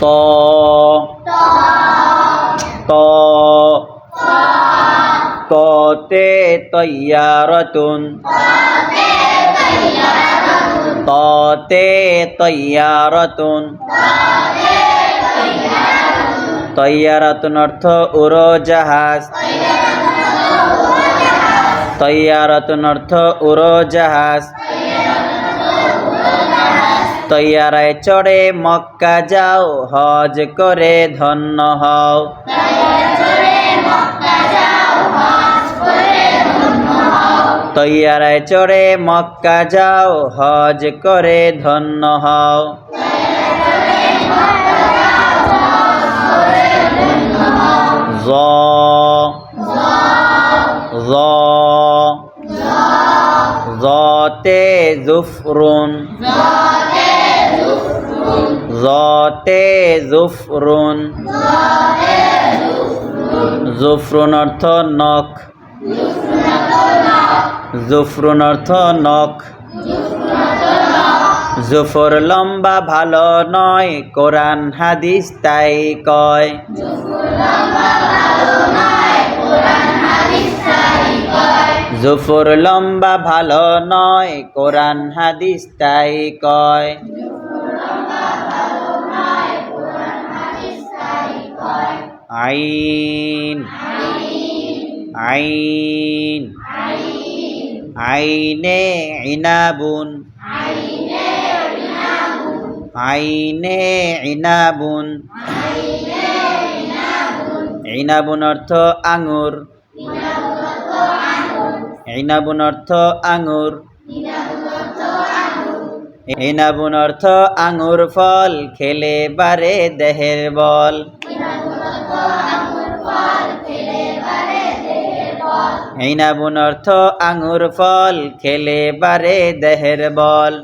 ত। ত। ততে তৈয়ারতুন। ততে তৈয়ারতুন। তৈয়ারতুন অর্থ উড়োজাহাজ। তৈয়ারতুন অর্থ উড়োজাহাজ। তৈয়ারায় চড়ে মক্কা যাও, হজ করে ধন্য হও। তৈয়ারায় চড়ে মক্কা যাও, হজ করে ধন্য হও। জ জতে জুফরুন। জতে জুফরুন। জুফরুন অর্থ নখ। জুফরুন অর্থ নখ। জুফর লম্বা ভালো নয়, কোরআন হাদিস তাই কয়। জুফর লম্বা ভালো নয়, কোরআন হাদিস তাই কয়। আইন। আইন। আইনে ইনাবুন। আইনে ইনাবুন। ইনাবুন অর্থ আঙুর। ইনাবুন অর্থ আঙুর। ইনাবুন অর্থ আঙুর ফল, খেলে বারে দেহের বল। ইনাবুন অর্থ আঙুর ফল খেলে বারে দেহের বল।